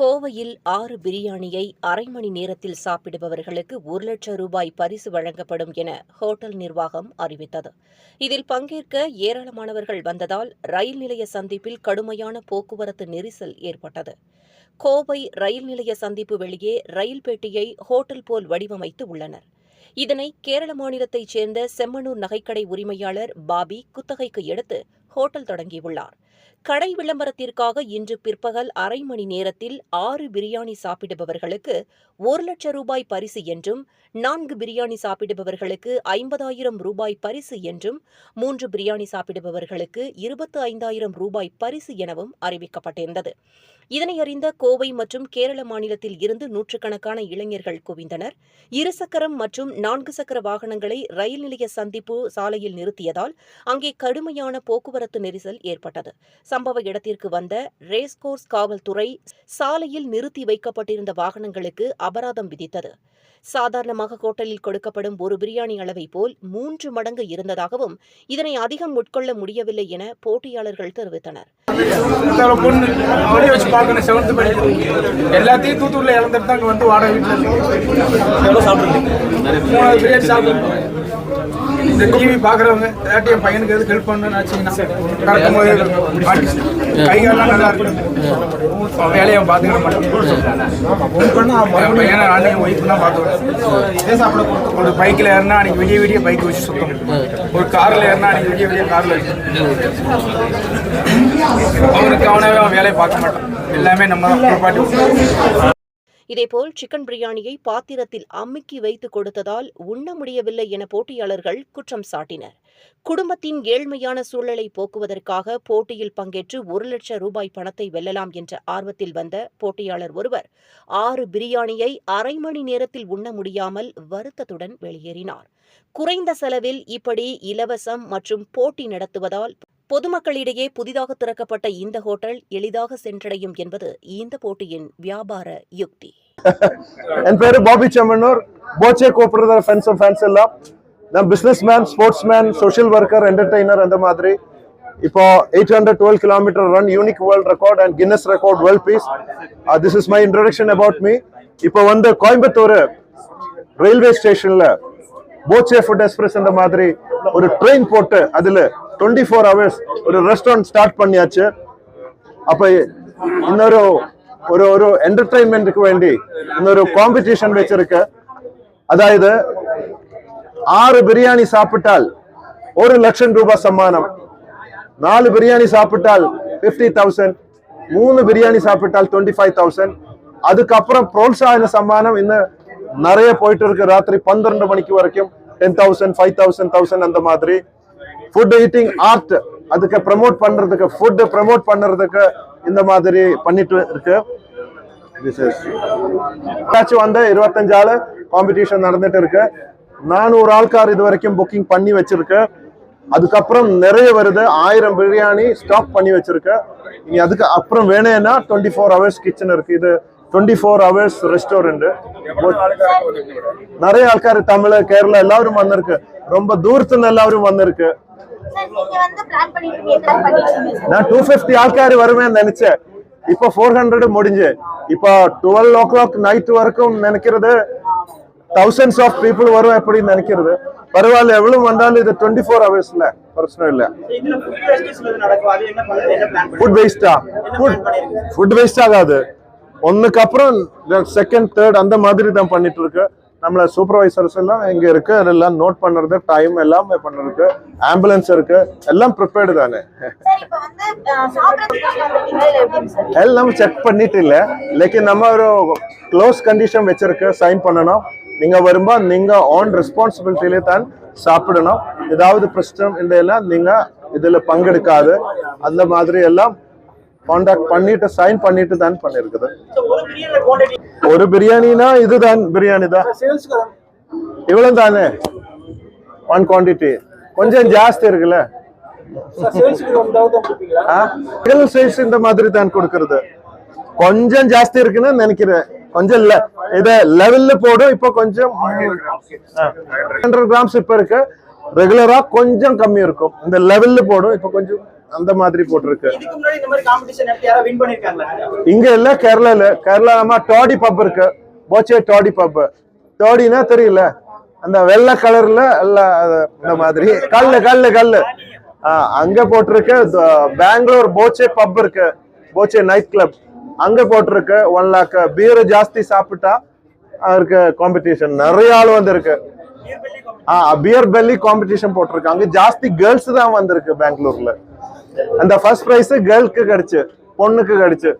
கோவையில் ஆறு பிரியாணியை அரை மணி நேரத்தில் சாப்பிடுபவர்களுக்கு ஒரு லட்சம் ரூபாய் பரிசு வழங்கப்படும் என ஹோட்டல் நிர்வாகம் அறிவித்தது. இதில் பங்கேற்க ஏராளமானவர்கள் வந்ததால் ரயில் நிலைய சந்திப்பில் கடுமையான போக்குவரத்து நெரிசல் ஏற்பட்டது. கோவை ரயில் நிலைய சந்திப்பு வெளியே ரயில் பெட்டியை ஹோட்டல் போல் வடிவமைத்து உள்ளனர். இதனை கேரள மாநிலத்தைச் சேர்ந்த செம்மனூர் நகைக்கடை உரிமையாளர் பாபி குத்தகைக்கு எடுத்து ஹோட்டல் தொடங்கியுள்ளார். கடை விளம்பரத்திற்காக இன்று பிற்பகல் அரை மணி நேரத்தில் ஆறு பிரியாணி சாப்பிடுபவர்களுக்கு ஒரு லட்சம் ரூபாய் பரிசு என்றும் நான்கு பிரியாணி சாப்பிடுபவர்களுக்கு ஐம்பதாயிரம் ரூபாய் பரிசு என்றும் மூன்று பிரியாணி சாப்பிடுபவர்களுக்கு இருபத்து ஐந்தாயிரம் ரூபாய் பரிசு எனவும் அறிவிக்கப்பட்டிருந்தது. இதனை அறிந்த கோவை மற்றும் கேரள மாநிலத்தில் இருந்து நூற்றுக்கணக்கான இளைஞர்கள் குவிந்தனர். இருசக்கரம் மற்றும் நான்கு சக்கர வாகனங்களை ரயில் நிலைய சந்திப்பு சாலையில் நிறுத்தியதால் அங்கே கடுமையான போக்குவரத்து நெரிசல் ஏற்பட்டது. சம்பவ இடத்திற்கு வந்த ரேஸ்கோர்ஸ் காவல்துறை சாலையில் நிறுத்தி வைக்கப்பட்டிருந்த வாகனங்களுக்கு அபராதம் விதித்தது. சாதாரணமாக ஹோட்டலில் கொடுக்கப்படும் ஒரு பிரியாணி அளவை போல் மூன்று மடங்கு இருந்ததாகவும் இதனை அதிகம் உட்கொள்ள முடியவில்லை என போட்டியாளர்கள் தெரிவித்தனர். எல்லாத்தையும் தூத்துக்குள்ள இழந்துட்டு தான் வந்து வாடகை வீட்டில் இந்த டிவி பார்க்குறவங்க ஏதாட்டி என் பையனுக்கு ஹெல்ப் பண்ணணும்னு நினச்சிங்கன்னா கை காலெல்லாம் நல்லா இருக்கு வேலையை அவன் பார்த்துக்கிற மாட்டான். பையனை அன்னைக்கு ஒய்ஃப் தான் பார்த்துக்கிறேன் ஒரு பைக்கில் ஏறினா அன்னைக்கு விடிய விடிய பைக் வச்சு சுத்தம் ஒரு காரில் ஏறினா அன்னைக்கு விடிய விடிய காரில் அவனுக்கு அவனாவே அவன் வேலையை பார்க்க மாட்டான். எல்லாமே நம்ம தான். பாட்டி. இதேபோல் சிக்கன் பிரியாணியை பாத்திரத்தில் அமுக்கி வைத்து கொடுத்ததால் உண்ண முடியவில்லை என போட்டியாளர்கள் குற்றம் சாட்டினர். குடும்பத்தின் ஏழ்மையான சூழலை போக்குவதற்காக போட்டியில் பங்கேற்று ஒரு லட்சம் ரூபாய் பணத்தை வெல்லலாம் என்ற ஆர்வத்தில் வந்த போட்டியாளர் ஒருவர் ஆறு பிரியாணியை அரை மணி நேரத்தில் உண்ண முடியாமல் வருத்தத்துடன் வெளியேறினார். குறைந்த செலவில் இப்படி இலவசம் மற்றும் போட்டி நடத்துவதால் பொதுமக்களிடையே புதிதாக திறக்கப்பட்ட இந்த ஹோட்டல் எளிதாக சென்றடையும் என்பது இந்த போட்டியின் வியாபார யுக்தி. என் பேரு பாபி செம்மனூர் போச்சே கூப்பிடுற ஃப்ரெண்ட்ஸ் ஃபேன்ஸ் எல்லாம். நான் business man sports man social worker entertainer அந்த மாதிரி. இப்போ eight hundred twelve kilometre run unique world record and Guinness record world peace this is my introduction about me இப்போ வந்து கோயம்புத்தூர் ரயில்வே ஸ்டேஷன்ல போச்சே ஃபுட் எக்ஸ்பிரஸ் இந்த மாதிரி ஒரு ட்ரெயின் போட்டு அதுல டுவெண்ட்டி ஃபோர் ஹவர்ஸ் ஒரு ரெஸ்டாரண்ட் ஸ்டார்ட் பண்ணியாச்சு அப்ப இன்னொரு ஒரு ஒரு என்டர்டைன்மெண்ட்டுக்கு வேண்டி இன்னொரு காம்படிஷன் வச்சிருக்கு அதாவது ஆறு பிரியாணி சாப்பிட்டால் ஒரு லட்சம் ரூபாய் சம்மானம் நாலு பிரியாணி சாப்பிட்டால் பிப்டி தௌசண்ட் மூணு பிரியாணி சாப்பிட்டால் டுவெண்ட்டி ஃபைவ் தௌசண்ட் அதுக்கப்புறம் புரோத்சாகன சம்மானம் இன்னும் நிறைய போயிட்டு இருக்கு ராத்திரி பன்னிரண்டு மணிக்கு வரைக்கும் ten thousand five thousand thousand அந்த மாதிரி. ஃபுட் ஈட்டிங் ஆர்ட் அதுக்கு ப்ரமோட் பண்றதுக்கு ஃபுட்டு ப்ரமோட் பண்றதுக்கு இந்த மாதிரி பண்ணிட்டு இருக்கு. This is வந்து ஆள் காம்படிஷன் நடந்துட்டு இருக்கு. நானூறு ஆள்கார் இது வரைக்கும் புக்கிங் பண்ணி வச்சிருக்கு. அதுக்கப்புறம் நிறைய வருது. ஆயிரம் பிரியாணி ஸ்டாக் பண்ணி வச்சிருக்கு. நீங்க அதுக்கு அப்புறம் வேணும்னா டுவெண்ட்டி ஃபோர் ஹவர்ஸ் கிச்சன் இருக்கு. இது நிறைய ஆள்கார் தமிழ் கேரளா எல்லாரும் வந்திருக்கு. ரொம்ப தூரத்துல எல்லாரும் வந்திருக்கு. நான் டூ ஃபிஃப்டி ஆள்கார் வருவேன் நினைச்சேன். இப்போ ஃபோர் ஹண்ட்ரட் முடிஞ்சு. இப்போ டுவெல் ஓ கிளாக் நைட் வரைக்கும் நினைக்கிறது. தௌசண்ட்ஸ் ஆஃப் பீப்புள் வரும் அப்படின்னு நினைக்கிறது. பரவாயில்ல எவ்வளவு வந்தாலும் இது டுவெண்ட்டி ஃபோர் ஹவர்ஸ்ல பிரச்சனை இல்லை. இதுல ஃபுட் வேஸ்டேஜ் நடக்கும். அது என்ன பண்ண என்ன பிளான் ஃபுட் வேஸ்டா ஃபுட் ஃபுட் வேஸ்ட் ஆகாது. ஒன்னுக்கு அப்புறம் செகண்ட் தேர்ட் அந்த மாதிரி தான் பண்ணிட்டு இருக்கு நம்மள சூப்பர்வைசர்ஸ் எல்லாம் இங்க இருக்கு. அதெல்லாம் நோட் பண்றது டைம் எல்லாமே பண்றதுக்கு ஆம்புலன்ஸ் இருக்கு. எல்லாம் ப்ரிப்பேர்டு தானே? எல்லாம் செக் பண்ணிட்டு இல்ல. லேக்கின் நம்ம ஒரு க்ளோஸ் கண்டிஷன் வச்சிருக்கு. சைன் பண்ணணும். நீங்க வரும்போது நீங்க ஆன் ரெஸ்பான்சிபிலிட்டியிலே தான் சாப்பிடணும். ஏதாவது பிரச்சனை இந்த எல்லாம் நீங்க இதுல பங்கெடுக்காது. அந்த மாதிரி எல்லாம் காண்டாக்ட் பண்ணிட்டு சைன் பண்ணிட்டு தான் பண்ணிருக்குது. ஒரு பிரியாணி குவாண்டிட்டி ஒரு பிரியாணினா இதுதான் பிரியாணி தான். இவ்வளவு தானே? ஒன் குவான்டிட்டி கொஞ்சம் ஜாஸ்தி இருக்குல்ல? சைஸ் இந்த மாதிரி தான் கொடுக்கறது. கொஞ்சம் ஜாஸ்தி இருக்குன்னு நினைக்கிறேன். கொஞ்சம் இல்ல. இத லெவல்ல போடும் இப்போ கொஞ்சம் ஹண்ட்ரட் கிராம்ஸ் இப்ப இருக்கு. ரெகுலரா கொஞ்சம் கம்மி இருக்கும். இந்த லெவல்ல போடும் இப்போ கொஞ்சம் அந்த மாதிரி போட்டிருக்கு. இங்க இல்ல கேரளால. கேரளா நம்ம டாடி பப் இருக்கு. போச்சே டாடி பப் டாடினா தெரியல. அந்த வெள்ளை கலர்ல எல்லாம் இந்த மாதிரி. கல்லு கல்லு கல்லு. அங்க போட்டிருக்கு. பெங்களூர் போச்சே பப் இருக்கு. போச்சே நைட் கிளப் அங்க போட்டிருக்கு. ஒன் லேக் பீர் ஜாஸ்தி சாப்பிட்டா அவருக்கு காம்படிஷன் நிறைய ஆள் வந்திருக்கு. ஆ பியர் பெல்லி காம்படிஷன் போட்டிருக்கு. அங்க ஜாஸ்தி கேர்ள்ஸ் தான் வந்திருக்கு பெங்களூர்ல. அந்த ஃபர்ஸ்ட் ப்ரைஸ் கேர்ள்க்கு கிடைச்சு பொண்ணுக்கு கிடைச்சு.